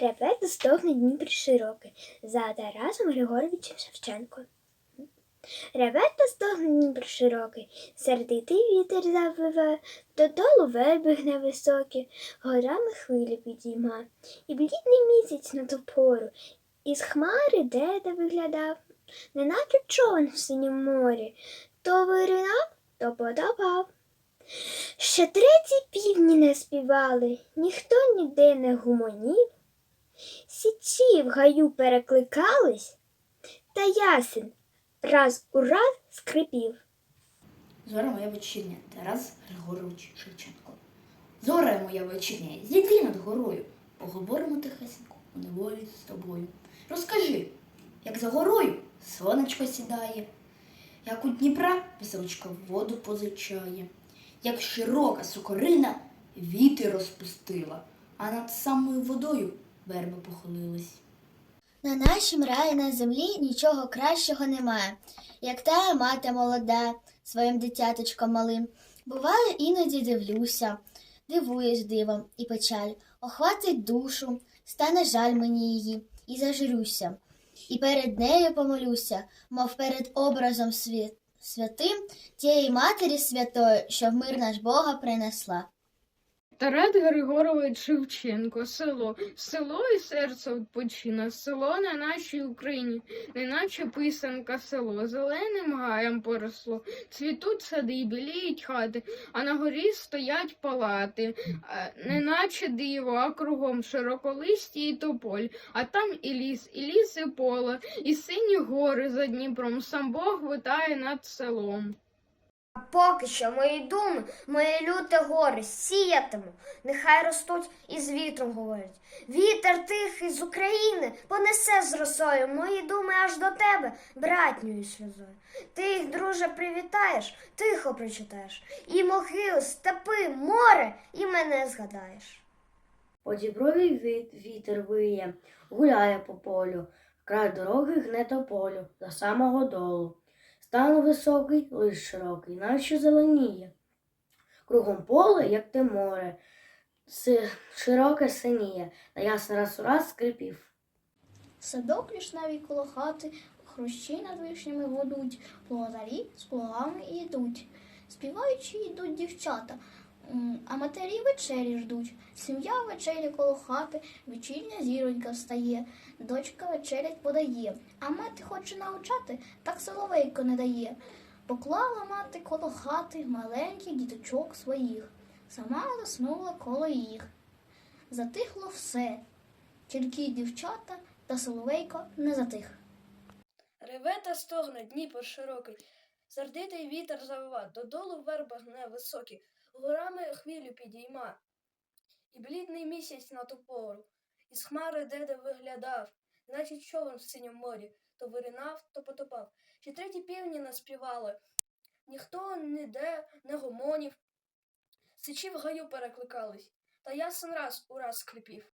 Репета стогне Дніпр широкий за Тарасом Григоровичем Шевченко. Ревета стогне Дніпр широкий, сердитий вітер завиває, додолу верби гне високі, горами хвилі підійма, і блідний місяць на ту пору, із хмари деда виглядав, неначе човен в синім морі, то виринав, то подавав. Ще треті півні не співали, ніхто ніде не гумонів. Січі в гаю перекликались, та ясен раз у раз скрипів. Зора моя вечірня, Тарас Григорович Шевченко. Зора моя вечірня, зійди над горою, поговоримо тихесенько у неволі з тобою. Розкажи, як за горою сонечко сідає, як у Дніпра веселочка воду позичає, як широка сокорина віти розпустила, а над самою водою верби похилились. На нашім раї на землі нічого кращого немає, як та мати молода своїм дитяточком малим. Буває, іноді дивлюся, дивуюсь дивом і печаль, охватить душу, стане жаль мені її, і зажурюся. І перед нею помолюся, мов перед образом сві- святим тієї матері святої, що в мир наш Бога принесла. Тарас Григорович Шевченко, село, село і серце відпочине, село на нашій Україні, неначе писанка село, зеленим гаєм поросло, цвітуть сади, і біліють хати, а на горі стоять палати, неначе диво, а кругом широколисті і тополь, а там і ліс, і ліс, і поле, і сині гори за Дніпром, сам Бог витає над селом. Поки що мої думи, моє люте горе сіятиму, нехай ростуть і з вітром говорять. Вітер тихий з України понесе з росою мої думи аж до тебе, братньою сльозою. Ти їх, друже, привітаєш, тихо прочитаєш, і могили, степи, море, і мене згадаєш. По діброві вітер виє, гуляє по полю, край дороги гне тополю до самого долу. Стан високий, лиш широкий, наче зеленіє. Кругом поле, як те море, си, широке синіє, та ясно раз у раз скрипів. Садок лішневий коло хати, хрущі над вишнями водуть, плугатарі з плугами йдуть. Співаючи йдуть дівчата, а матері вечері ждуть. Сім'я вечері коло хати, вечірня зіронька встає, дочка вечерять подає, а мати хоче навчати, так соловейко не дає. Поклала мати коло хати маленьких діточок своїх, сама заснула коло їх. Затихло все, тільки дівчата та соловейко не затих. Реве та стогне Дніпр широкий, сердитий вітер завива, додолу верба гне високі, горами хвилю підійма, і блідний місяць на ту пору, із хмари деде виглядав, наче човен в синьому морі, то виринав, то потопав. Ще треті півні наспівали, ніхто ніде не гомонів, сичі в гаю перекликались, та ясен раз у раз скрипів.